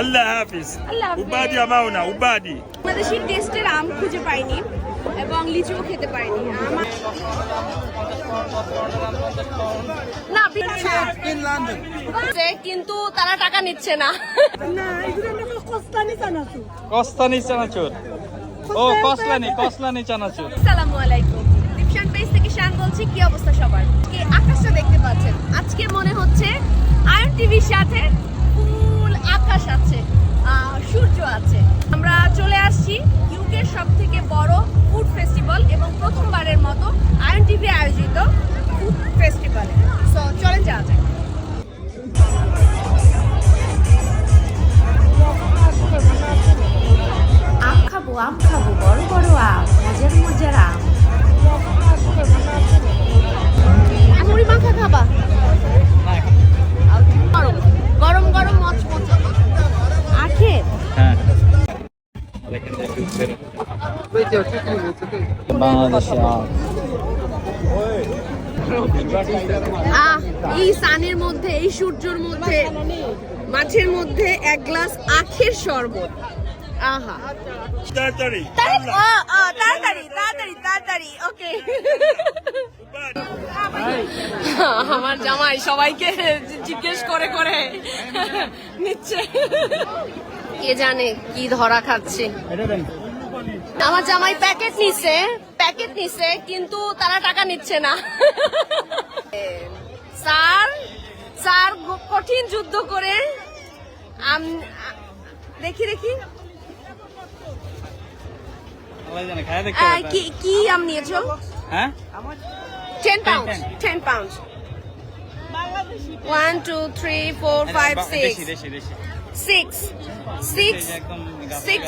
আল্লাহ হাফিজ। উবাদি আমাউনা উবাদি বাংলাদেশি টেস্টের আম খুঁজে পাইনি এবং লিচুও খেতে পাইনি। না কিন্তু তারা টাকা নিচ্ছে না। কস্তানি চানাচুর। ও কসলানি কসলানি চানাচুর। আসসালামু আলাইকুম। দীপশান পেজ থেকে শান বলছি কি অবস্থা সবার? আজকে আকাশটা দেখতে পাচ্ছেন। আজকে মনে হচ্ছে আয়ন টিভির সাথে আকাশ আছে সূর্য আছে। আমরা চলে আসছি ইউকের সব থেকে বড় ফুড ফেস্টিভ্যাল বাংলাদেশে আহ এই সানের মধ্যে এই সূর্যের মধ্যে মাছের মধ্যে এক গ্লাস আখের শরবত। আহা। তাড়াতাড়ি। তাড়াতাড়ি তাড়াতাড়ি তাড়াতাড়ি ওকে। আমার জামাই সবাইকে জিজ্ঞেস করে করে। নিচ্ছে। কে জানে কি ধরা খাচ্ছে। আমার জামাই প্যাকেট নিছে। প্যাকেট নিছে কিন্তু তারা টাকা নিচ্ছে না। স্যার স্যার কঠিন যুদ্ধ করে আম- দেখি দেখি। কি কি আম নিয়েছো? Ten pound ten. Ten pound one two three four five six Six.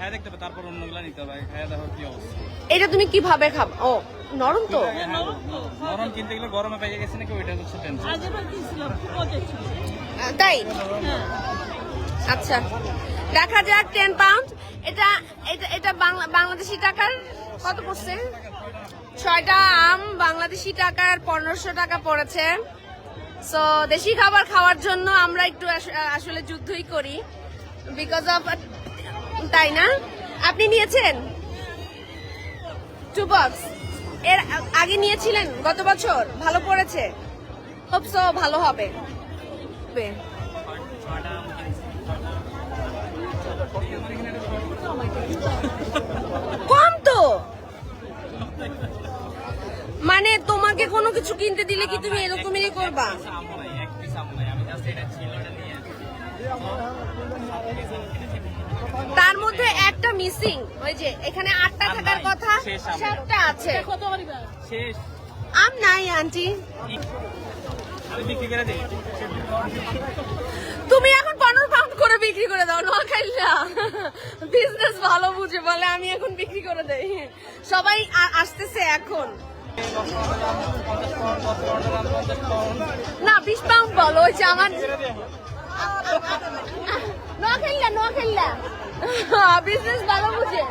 খায় দেখতে হবে তারপর অন্যগুলা নিতে হবে খায় দেখো কি অবস্থা। এটা তুমি কীভাবে খাবে? ও নরম তো? হ্যাঁ, নরম। কিনতে গেলে গরমে পেয়ে গেছে নাকি ওইটা হচ্ছে টেনশন তাই? আচ্ছা। দেখা যাক টেন পাউন্ড এটা এটা এটা বাংলা বাংলাদেশি টাকার কত পড়ছে? ছয়টা আম বাংলাদেশি টাকার পনেরোশো টাকা পড়েছে। সো দেশি খাবার খাওয়ার জন্য আমরা একটু আসলে যুদ্ধই করি। বিকজ অফ তাই না? আপনি নিয়েছেন? টু বক্স এর আগে নিয়েছিলেন গত বছর? ভালো পড়েছে? ভালো হবে। কম তো। মানে তোমাকে কোনো কিছু কিনতে দিলে কি তুমি এরকমই করবা আমও নাই এক পিস আমও নাই আমি জাস্ট এটা ছিল এটা নিয়ে তার মধ্যে একটা মিসিং ওই যে এখানে আটটা আম থাকার কথা সাতটা আছে। শেষ। আম নাই আন্টি। তুমি এখন পনেরো পাউন্ড করে বিক্রি করে দাও নোয়াখাইলা বিজনেস ভালো বুঝে বলে আমি এখন বিক্রি করে দেই। সবাই আসতেছে এখন। না বিশ পাউন্ড বলো ওই যে আমার বিজনেস ভালো বুঝে।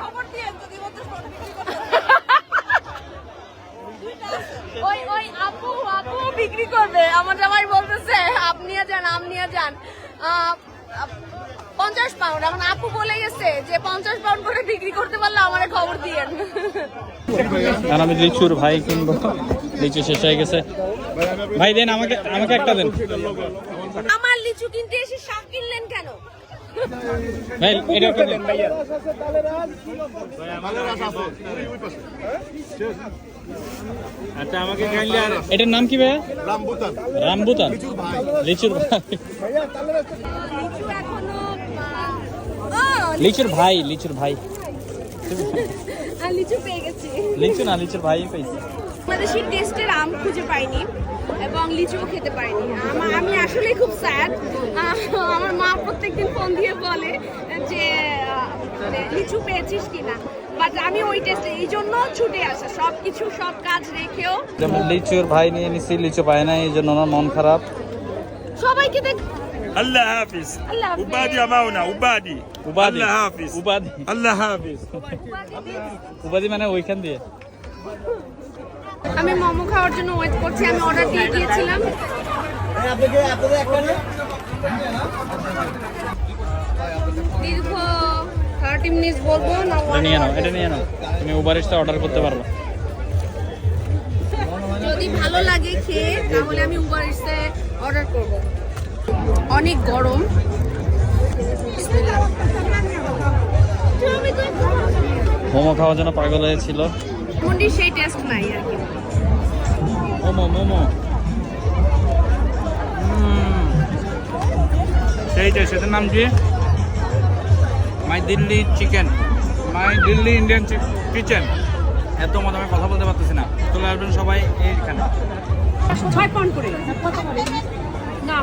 বিক্রি করবে। আমার জামাই বলতেছে, আপনি যান আপনি যান। পঞ্চাশ পাউন্ড এখন আপু বলে গেছে যে পঞ্চাশ পাউন্ড করে বিক্রি করতে পারলে আমার খবর আর আমি লিচুর ভাই কিনবো। লিচু শেষ হয়ে গেছে। ভাই, দেন আমাকে আমাকে একটা দেন। আমার লিচু কিনতে এসে শাক কিনলেন কেন? ভাই এটা একটা আচ্ছা আমাকে এটার নাম কি ভাই রামবুতান। লিচুর ভাই। লিচুর ভাই। লিচুর ভাই লিচু পেয়ে গেছি। লিচু না লিচুর ভাই পাইছি সেই টেস্টের আম খুঁজে পাইনি। এবং লিচুও খেতে পাইনি আমা- আমি আসলে খুব স্যাড আমার মা প্রত্যেকদিন ফোন দিয়ে বলে যে মানে লিচু পেয়েছিস কিনা? বাট আমি ওই টেস্টে এই জন্য ছুটে আসা। সব কিছু সব কাজ রেখেও যেমন লিচুর ভাই নিয়ে নিছি লিচু পায় না এই জন্য ওনার মন খারাপ। সবাইকে দেখ আল্লাহ হাফিজ। আল্লাহ হাফিজ। উবাদি আমাউনা উবাদি উবাদি আল্লাহ হাফিজ। উবাদি আল্লাহ হাফিজ। উবাদি মানে ওইখান দিয়ে। আমি মোমো খাওয়ার জন্য ওয়েট করছি আমি অর্ডার দিয়ে দিয়েছিলাম। দীর্ঘ থার্টি মিনিটস বলব না এটা নিয়ে নাও এটা নিয়ে নাও। তুমি উবার ইস্টে অর্ডার করতে পারবে। যদি ভালো লাগে খেয়ে তাহলে আমি উবার ইটসে অর্ডার করব। অনেক গরম। মোমো খাওয়ার জন্য পাগল হয়েছিল। মন্ডির সেই টেস্ট নাই আর কি। মোমো মোমো। সেইটা সেটার নাম কি? My Delhi chicken. My Delhi Indian kitchen. এত মতো আমি কথা বলতে পারতেছি না। চলে আসবেন সবাই এইখানে। ছয় পাউন্ড করে। না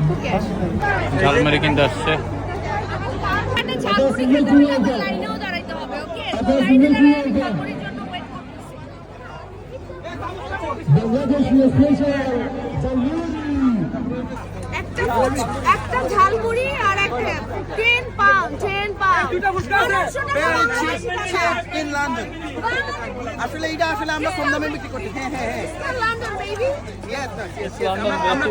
ঝালমুড়ি কিনতে আসছে। লাইনেও দাঁড়াইতে হবে ওকে একটা ফুচ- একটা ঝালমুড়ি আর একটা টেন পাউন্ড টেন পাউন্ড পনেরোশো টাকা বাংলাদেশি টাকা। ইন লন্ডন আসলে এটা আসলে আমরা কম দামে বিক্রি করতে হ্যাঁ হ্যাঁ হ্যাঁ। It's not London, baby. Yes, yes, yes, yes. আমরা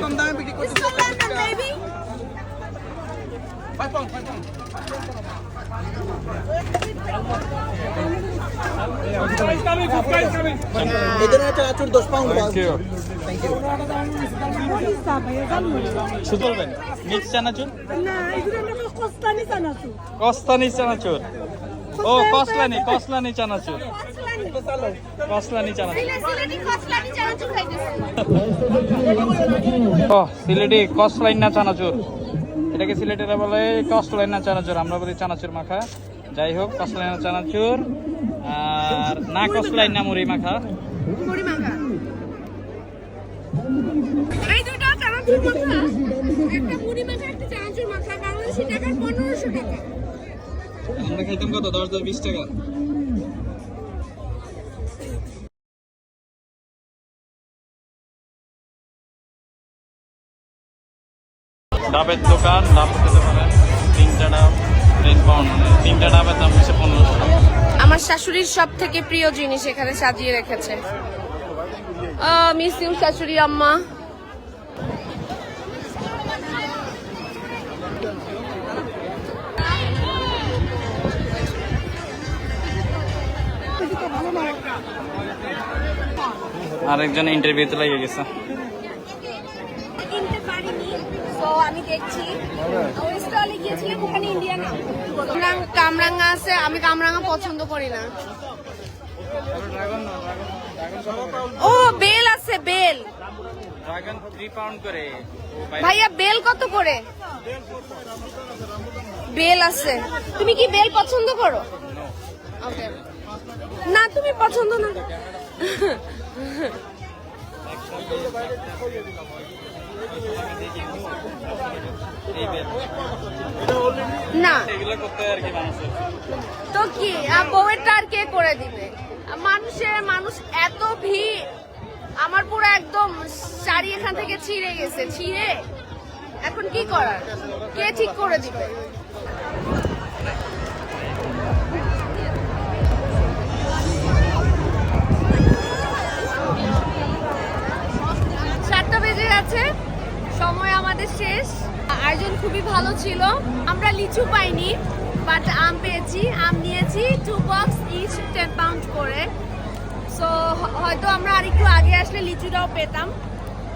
আমরা কম দামে। বিক্রি It's করতে not London, baby. এদের একটা আচুর দশ পাউন্ড শুধু বলবেন মিক্স চানাচুর। কস্তানি চানাচুর। ও কসলানি কসলানি চানাচুর। কসলানি চানাচুর। চানাচুর ও সিলেটি কসলাইন না চানাচুর। এটাকে সিলেটেরা বলে কসলাইন না চানাচুর। আমরা বলি চানাচুর মাখা। যাই হোক কসলাইন না চানাচুর। আর না কসলাইন না মুড়ি মাখা। মুড়ি মাখা। এই দুটো চানাচুর মাখা। একটা মুড়ি মাখা একটা চানাচুর মাখা বাংলাদেশি টাকার পনেরোশো টাকা। আমরা খাইতাম কত? দশ দশ বিশ টাকা। ডাবের দোকান ডাব খেতে পারেন তিনটা ডাব পাউন্ড তিনটা ডাবের দাম হচ্ছে পনেরোশো টাকা। আমার শাশুড়ির সব থেকে প্রিয় জিনিস এখানে সাজিয়ে রেখেছে। মিস ইউ শাশুড়ি আম্মা। আরেকজন ইন্টারভিউতে লেগে গেছে। তো আমি দেখছি। গিয়েছিলাম ওখানে ইন্ডিয়ান কামরাঙ্গা আছে আমি কামরাঙ্গা পছন্দ করি না। ও বেল আছে বেল। ভাইয়া বেল কত করে? বেল আছে। তুমি কি বেল পছন্দ করো? না তুমি পছন্দ না। না। তো কি বউয়েরটা আর কে করে দিবে? মানুষের মানুষ এত ভিড় আমার পুরো একদম শাড়ি এখান থেকে ছিঁড়ে গেছে ছিঁড়ে। এখন কি করার? কে ঠিক করে দিবে? আমাদের শেষ। আয়োজন খুবই ভালো ছিল। আমরা লিচু পাইনি বাট আম পেয়েছি। আম নিয়েছি two box each ten pound করে। সো হয়তো আমরা আরেকটু আগে আসলে লিচুটাও পেতাম।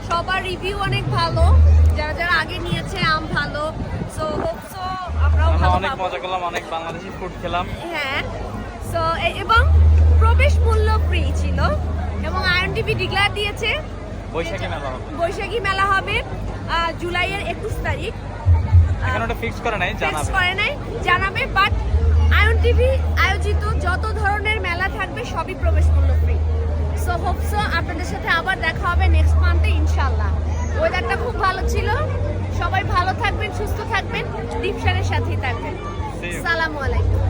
সবার রিভিউ অনেক ভালো। যারা যারা আগে নিয়েছে আম ভালো। সো হোপ সো আমরাও ভালো অনেক মজা করলাম অনেক বাংলাদেশি ফুড খেলাম। হ্যাঁ। সো এবং প্রবেশ মূল্য ফ্রি ছিল। এবং আয়ন টিভি ডিক্লার দিয়েছে। বৈশাখী মেলা হবে। বৈশাখী মেলা হবে। জুলাইয়ের একুশ তারিখ। ফিক্স করে নাই ফিক্স জানাবে। করে নাই জানাবে বাট আয়ন টিভি আয়োজিত যত ধরনের মেলা থাকবে সবই প্রবেশ মূল্য ফ্রি সো হোপসো আপনাদের সাথে আবার দেখা হবে নেক্সট মান্থে ইনশাল্লাহ ওয়েদারটা খুব ভালো ছিল। সবাই ভালো থাকবেন সুস্থ থাকবেন। দীপসারের সাথেই থাকবেন। See you. সালামু আলাইকুম।